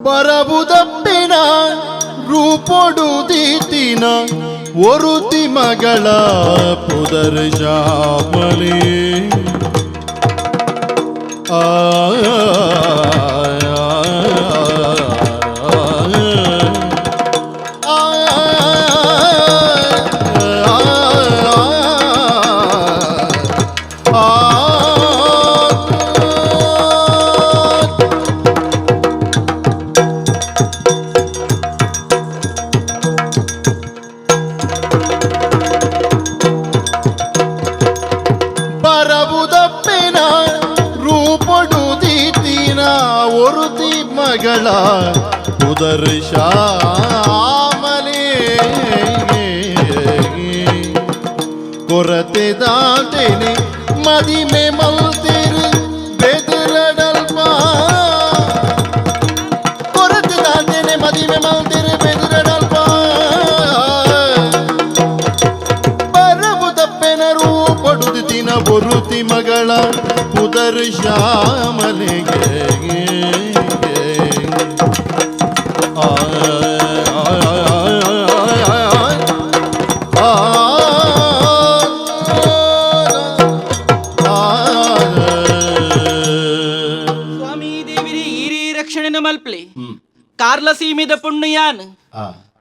ಬರಬುದಪ್ಪಿನ ರೂಪೊಡು ದೀತಿನ ಒರುತಿ ಮಗಳ ಪುದರ್ ಶಾಮಲಿ. ಆ ಶಾಮಲೆ ಕೊರತೆ ದಾಟಿನಿ, ಮದಿಮೆ ಮಲ್ತಿರು, ಬೆದುರಡಲ್ಪ. ಕೊರತೆ ದಾಟಿನಿ, ಮದಿಮೆ ಮಲ್ತಿರು, ಬೆದರಡಲ್ಪ. ಬರಬುದಪ್ಪೆನ ಪಡುದು ದಿನ ಬರುತಿ ಮಗಳ ಪುದರ್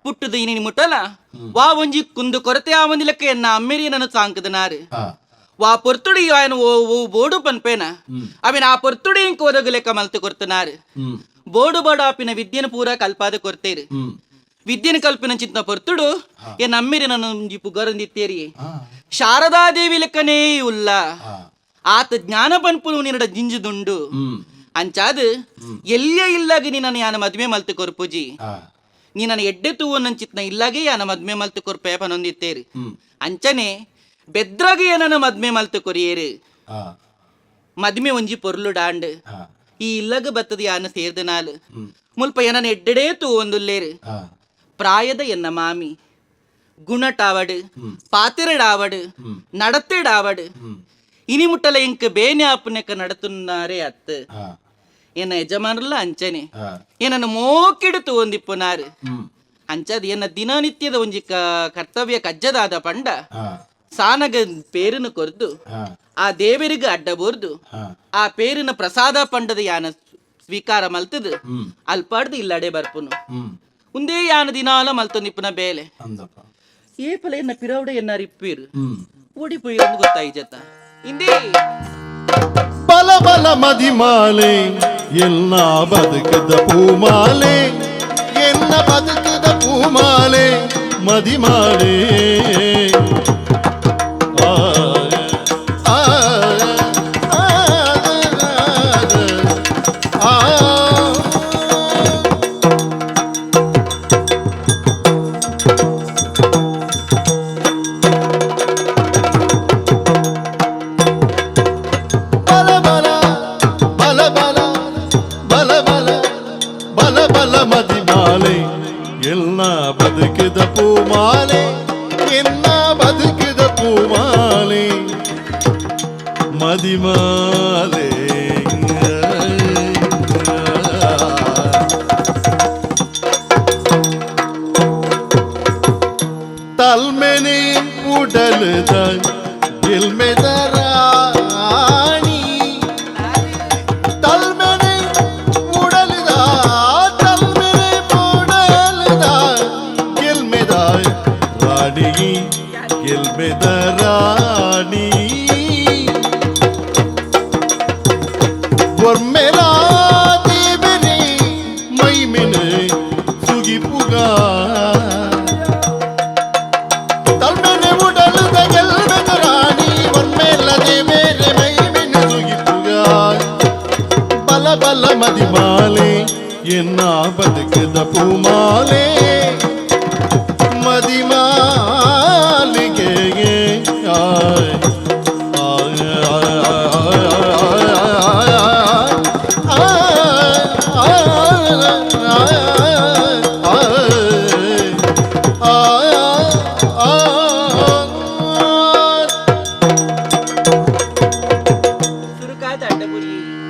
ಪುಟ್ಟುದ ಇನಿನ ಮುಟ್ಟಲ ವಾ ಒಂಜಿ ಕುಂದು ಕೊರತೆ ಆವೊಂದು ಲಕ ಎನ್ನ ಅಮ್ಮೆರಿ ನನ್ ಸಾಂಕುದ್ ವಾ ಪೊರ್ತುಡು ಆಯೆನ್ ಒ ಬೋಡು ಪನ್ಪೆನ. ಅವಿನ ಆ ಪೊರ್ತುಡೆನ್ ಕೋದಗುಲೆಕ ಮಲ್ತು ಕುರ್ತುನಾರ ಬೋಡು ಬಾಡು ಆಪಿನ ವಿದ್ಯೆನ್ ಪೂರ ಕಲ್ಪಾದ ಕೊರತೆರ್. ವಿದ್ಯೆನ್ ಕಲ್ಪಿನ ಚಿತ್ನ ಪೊರ್ತುಡು ಎನ್ ಅಮ್ಮೆರೆ ನನ ಒಂಜಿ ಶಾರದಾದೇವಿ ಲೆಕನೆ ಉಲ್ಲ. ಆತ ಜ್ಞಾನ ಪನ್ಪುಂಡು ನಿಡ ಜಿಂಜುದುಂಡು. ಅಂಚಾದ್ ಎಲ್ಯೆ ಇಲ್ಲಾಗಿ ಗಿನಿನ ನ ಯಾನ್ ಮದ್ಮೆ ಮಲ್ತ್ ಕೊರ್ಪುಜಿ. ನೀ ನನ್ನ ಎಡ್ಡೆ ಚಿತ್ನ ಇಲ್ಲಾಗೆ ಯಾ ಮದ್ಮೆ ಮಲ್ತು ಕೊರ್ ಪೇಪನೊಂದಿತ್ತೇರಿ ಅಂಚನೆ ಬೆದ್ರಾಗೆ ನನ್ನ ಮದ್ಮೆ ಮಲ್ತು ಕೊರಿಯೇರಿ? ಮದ್ಮೆ ಒಂಜಿ ಪೊರ್ಲು ಡಾಂಡ್. ಈ ಇಲ್ಲಗ ಬತ್ತದ ಯಾನ ಸೇರ್ದ ನಾಲ್. ಮುಲ್ಪ ಎನ್ನ ಎಡ್ಡಡೇ ತೂವೊಂದುಲ್ಲೇರು ಪ್ರಾಯದ ಎನ್ನ ಮಾಮಿ ಗುಣಟಾವಡು ಪಾತಿರಡಾವಡು ಇನಿ ഇനി ಇಂಕ ಬೇನೆ ബേനാപ്പിനൊക്കെ ನಡತುನಾರೆ അത്ത് ಏನ ಯಜಮಾನರಲ್ಲ ಅಂಚನೆ ಏನನ್ನು ಮೋಕಿಡುತ್ತು ಒಂದಿಪ್ಪುನಾರು ಅಂಚದ ಏನ ದಿನನಿತ್ಯದ ಒಂಜಿ ಕರ್ತವ್ಯ ಕಜ್ಜದಾದ ಪಂಡ ಸಾನಗ ಪೇರನ್ನು ಕೊರ್ದು ಆ ದೇವರಿಗೆ ಅಡ್ಡ ಬೋರ್ದು ಆ ಪೇರಿನ ಪ್ರಸಾದ ಪಂಡದ ಯಾನ ಸ್ವೀಕಾರ ಮಲ್ತದು ಅಲ್ಪಾಡ್ದು ಇಲ್ಲಡೆ ಬರ್ಪುನು ಒಂದೇ ಯಾನ ದಿನಾಲ ಮಲ್ತೊಂದಿಪ್ಪುನ ಬೇಲೆ ಏ ಫಲ ಎನ್ನ ಪಿರವಡೆ ಎನ್ನ ರಿಪ್ಪೀರು ಓಡಿ ಪೋಯಿರಂದು ಗೊತ್ತಾಯಿ ಜತ ಇಂದೇ ಬಲ ಬಲ ಮದಿಮಾಲೆ ಎಲ್ಲ ಬದುಕದ ಪೂಮಾಲೆ ಎನ್ನ ಬದುಕದ ಪೂಮಾಲೆ ಮದಿಮಾಲೆ ஆதிமாலே தல்மெனி உடலுதான் இல்மெதராணி. தல்மெனை உடலுதா தல்மெனை உடலுதா இல்மெதாய் ராணி இல்மெதரா. என்ன ಬದುಕಿದ ಪೂಮಾಲೆ ಮದಿಮಾಲಿಗೆ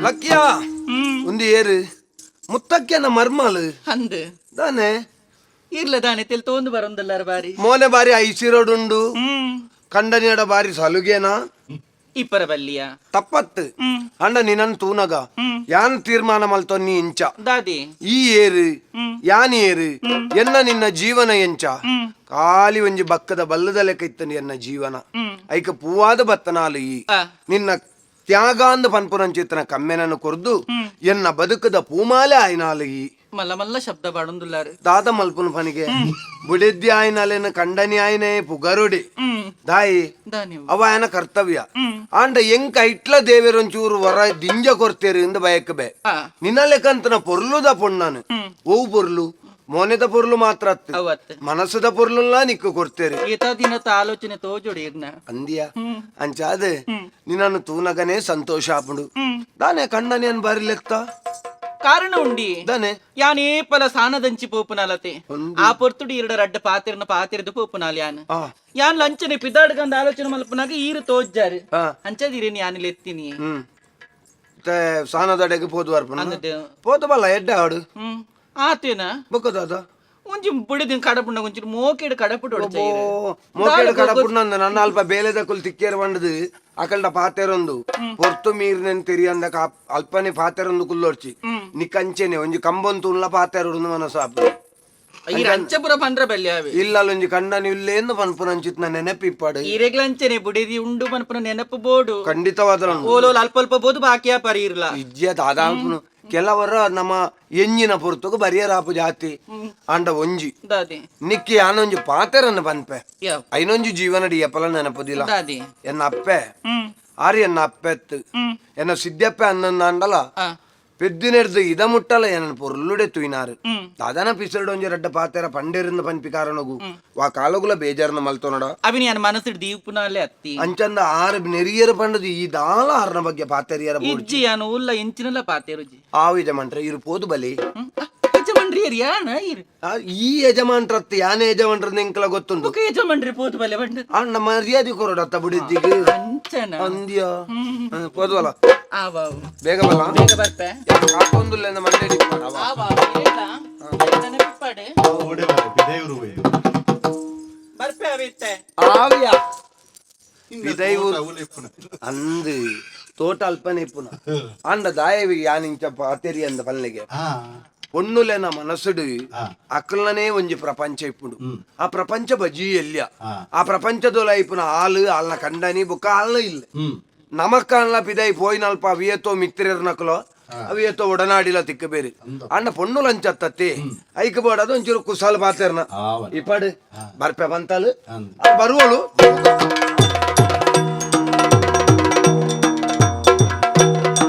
ಲಕ್ಕಿಯಾ ಒಂದು ಏರು ಮುತ್ತಕ್ಕೆ ನಮ್ಮ ಮರ್ಮಲ್ ಅಂದು ದಾನೆ. ಇರ್ಲ ದಾನೆ ತೆಲ್ ತೋಂದು ಬರೊಂದಲ್ಲಾರ ಬಾರಿ. ಮೋನೆ ಬಾರಿ ಐಸಿರೋಡುಂಡು. ಹ್ಮ್. ಕಂಡನಿಯಡ ಬಾರಿ ಸಲುಗೇನ? ಇಪ್ಪರ ಬಲ್ಲಿಯ. ತಪ್ಪತ್ತು. ಅಂಡ ನಿನ್ನ ತೂನಗ. ಯಾನ್ ತೀರ್ಮಾನ ಮಲ್ತೊನ್ನಿ ಇಂಚ? ದಾದಿ. ಈ ಏರು. ಯಾನ್ ಏರು? ಎನ್ನ ನಿನ್ನ ಜೀವನ ಎಂಚ? ಕಾಲಿ ಖಾಲಿ ಒಂಜಿ ಬಕ್ಕದ ಬಲ್ಲದ ಲೆಕ್ಕ ಇತ್ತು ಎನ್ನ ಜೀವನ. ಐಕ ಪೂವಾದ ಬತ್ತನಾಲು ಈ. ನಿನ್ನ ತ್ಯಾಗಾಂದ ಪನ್ಪುರಂಚಿತ್ತನ ಕಮ್ಮೆನನ್ನು ಕೊರ್ದು ಹ್ಮ್. ಎನ್ನ ಬದುಕದ ಪೂಮಾಲೆ ಆಯ್ನಾಲು ಈ ಮಲ್ಲ ಮಲ್ಲ ಶಬ್ದ ಬಾಡೊಂದುಲ್ಲಾರು ದಾದ ಮಲ್ಪುನ ಪನಿಗೆ ಬುಡಿದ್ದಿ ಆಯ್ನಾಲೇನ ಕಂಡನಿ ಆಯ್ನೆ ಪುಗರುಡಿ ಹ್ಮ್ ದಾಯಿ ದಾನಿ ಅವ ಆಯನ ಕರ್ತವ್ಯ ಹ್ಮ್ ಆಂಡ ಎಂಕ ಇಟ್ಲ ದೇವೇರೊಂಚೂರು ವರ ದಿಂಜ ಕೊರ್ತೇರಿ ಇಂದ ಬಯಕಬೆ ಆ ನಿನ್ನ ಲೆಕ್ಕಂತನ ಪೊರ್ಲುದ ಪೊಣ್ಣಾನು ಹ್ಮ್ ಓವು ಪೊರ್ಲು ಮೋನೆದ ಪೊರ್ಲು ಮಾತ್ರ ಅತ್ತು ಅವತ್ ಮನಸ್ಸದ ಪೊರ್ಲುಲ್ಲ ನಿಕ್ಕು ಕೊಡ್ತೇರಿ ಈತ ದಿನದ ಆಲೋಚನೆ ತೋಜೋಡಿ ಇರ್ನ ಅಂದಿಯ ಹ್ಮ್ ಅಂಚಾದ ಹ್ಮ್. ನಿನ್ನನ್ನು ತೂನಗನೆ ಸಂತೋಷ ಆಪುಂಡು ಹ್ಮ್ ದಾನೆ ಕಂಡನಿ ಅನ್ ಬಾರಿ ಲೆಕ್ಕ ಕಾರಣ ಉಂಡಿ ದಾನೆ ಯಾನೇ ಪಲ ಸಾನದಂಚಿ ಪೋಪುನಾಲತೆ ಒಂದು. ಆ ಪೊರ್ತುಡಿ ಎರಡ ರಡ್ಡ ಪಾತಿರನ ಪಾತಿರದ ಪೋಪುನಾಲ್ ಯಾನ್ ಆ ಯಾನ್ ಲಂಚನೆ ಪಿದಾಡ್ಗಂದ ಆಲೋಚನೆ ಮಲ್ಪನಾಗ ಈರು ತೋಜ್ಜಾರು ಆ ಅಂಚದಿರೇನಿ ಯಾನಿಲ್ ಎತ್ತೀನಿ ಹ್ಮ್ ತೆ ಸಾನದಡೆಗೆ ಪೋದು ಬರ್ಪನ ಅಂದದ್ದು ಪೋತು ಬಲ್ಲ ಎಡ್ಡೆ ಹಾಡು ಆತೇನ? ಬೊಕ್ಕದಾದ ಒಂಜಿ ಬುಡಿದಿನ್ ಕಡಪುಂಡ ಒಂಚಿ ಮೋಕೆಡ್ ಕಡಪುಡು ಹೊಡ್ಚ ಓ ಮೋಕೇಡು ಕಡಪುಣ್ಣಂದ ನನ್ನ ಅಲ್ಪ ಬೇಲೆದ ಕುಲ್ ತಿಕ್ಕೇರ್ ಬಂಡದು ಅಕಲ್ಡ ಪಾತೆರೊಂದು. ಪೊರ್ತು ಮೀರಿನ ತೆರಿಯಂದ ಕಾಪ್ ಅಲ್ಪನೆ ಪಾತೆರೊಂದು ಕುಲ್ಲೊಡ್ಚಿ. ನಿಕ್ಕಂಚೆನೆ ಒಂಜಿ ಕಂಬೊಂದು ಉಳ್ಳ ಪಾತೆರೊಂದು ಮನಸ್ಸು ಆಪು ಈ ರಂಚಪುರ ಪಂದ್ರ ಬಲ್ಲೆ ಅವೆ. ಇಲ್ಲ ಒಂಜಿ ಕಂಡನಿ ಇಲ್ಲೇಂದು ಪನ್ಪುನಂಚಿತ್ ನನ್ನ ನೆನಪಿಪ್ಪಾಡು. ಈರೆಗ್ಲ ಅಂಚನೆ ಬುಡಿದಿ ಉಂಡು ಪನ್ಪುನ ನೆನಪು ಬೋಡು. ಖಂಡಿತವಾದ ಓಲೋಲ್ ಅಲ್ಪ ಅಲ್ಪ ಬೋದು ಬಾಕಿಯ ಪರಿ ಇರ್ಲ. ಇಜ್ಜೆ ದಾದಾಪುನು. ಕೆಲವರ ನಮ್ಮ ಎಂಜಿನ ಪೊರ್ತುಗು ಬರಿಯರಾಪು ಜಾತಿ ಅಂಡ ಒಂಜಿ ದಾದಿ ನಿಕ್ಕಿ ಆನೊಂಜಿ ಪಾತೆರನ್ನ ಪನ್ಪೆ ಯಾವ ಐನೊಂಜಿ ಜೀವನಡಿ ಎಪ್ಪಲ ನೆನಪುದಿಲ್ಲ ದಾದಿ ಎನ್ನ ಅಪ್ಪೆ ಹ್ಮ್ ಆರಿ ಎನ್ನ ಅಪ್ಪೆತ್ತು ಹ್ಮ್ ಎನ್ನ ಸಿದ್ದಪ್ಪೆ ಅನ್ನೊಂದು பெத்தினெடுத்து இத முட்டல என பொருளுடைய தூயினாரு அதான பிசல்டு ஒஞ்சு ரெட்ட பாத்தேர பண்டிருந்த பண்பிக்காரனகு வா காலகுல பேஜார்ந்த மல்த்தோனடா அவி நீ மனசு தீப்புனாலே அத்தி ಅಂಚಂದ ಆರು ನೆರಿಯರು ಪಂಡದು ಈ ದಾಳ ಆರ್ನ ಬಗ್ಗೆ ಪಾತೆರಿಯರ ಇಜ್ಜಿ ಯಾನು ಉಲ್ಲ ಇಂಚಿನಲ್ಲ ಪಾತೇರು ಇಜ್ಜಿ ಆ ಯಜಮಾನ್ರೆ ಇರು ಪೋದು ಬಲಿ ಯಜಮಾನ್ರಿ ಏರಿ ಯಾನ ಇರು ಆ, ಈ ಯಜಮಾನ್ರತ್ ಯಾನೆ ಯಜಮಾನ್ರ ನಿಂಕಲ ಗೊತ್ತುಂಟು ಬುಕ ಯಜಮಾನ್ರಿ ಪೋದು ಬಲೆ ಬಂಡ ಅಣ್ಣ ಮರ್ಯಾದೆ ಕೊರೋಡ ಅತ್ತ ಬಿಡಿದ್ದಿಗೆ ಅಂಚನ ಅಂದ್ಯ ಪೋದ್ವಲ್ಲ ಬೇಗ ಬಲ್ಲ ಬೇಗ ಬರ್ಪೆ ಕಾಕೊಂದುಲ್ಲ ಮಂಡೇಡಿ ಆವಾವು ಇಲ್ಲ ನೆನಪಿಪ್ಪಾಡೆ ದೇವರು ಬರ್ಪೆ ಅವಿತ್ತೆ ಆವಿಯ ವಿದೈವು ಅಂದು ತೋಟ ಅಲ್ಪನೆ ಇಪ್ಪುನ ಅಂಡ ದಾಯವಿ ಯಾನಿಂಚ ಪಾತೆರಿ ಅಂದ ಪಲ್ಲೆಗೆ పొన్నులైన మనసుడు అక్కలనే ಒಂಜಿ ಪ್ರಪಂಚ ఇప్పుడు ఆ ప్రపంచ బజీ ఎల్య ఆ ప్రపంచదోల అయిపోయిన ఆలు వాళ్ళ కండని బుక్క ఆళ్ళు ಇಲ್ಲ ನಮಕ್ಕಲ್ಲ ಪಿದೈ ಪೋಯಿನಲ್ಪ ಅವಿಯತೋ ಮಿತ್ರರ್ನಕಲೋ ಅವಿಯತೋ ಒಡನಾಡಿಲ ತಿಕ್ಕಬೇರಿ ಅಣ್ಣ ಪೊಣ್ಣು ಲಂಚತ್ತತ್ತಿ ಐಕ ಬೋಡದು ಒಂಚೂರು ಕುಸಾಲು ಪಾತೆರ್ನ ಇಪ್ಪಡು ಬರ್ಪೆ ಬಂತಲು ಬರುವಳು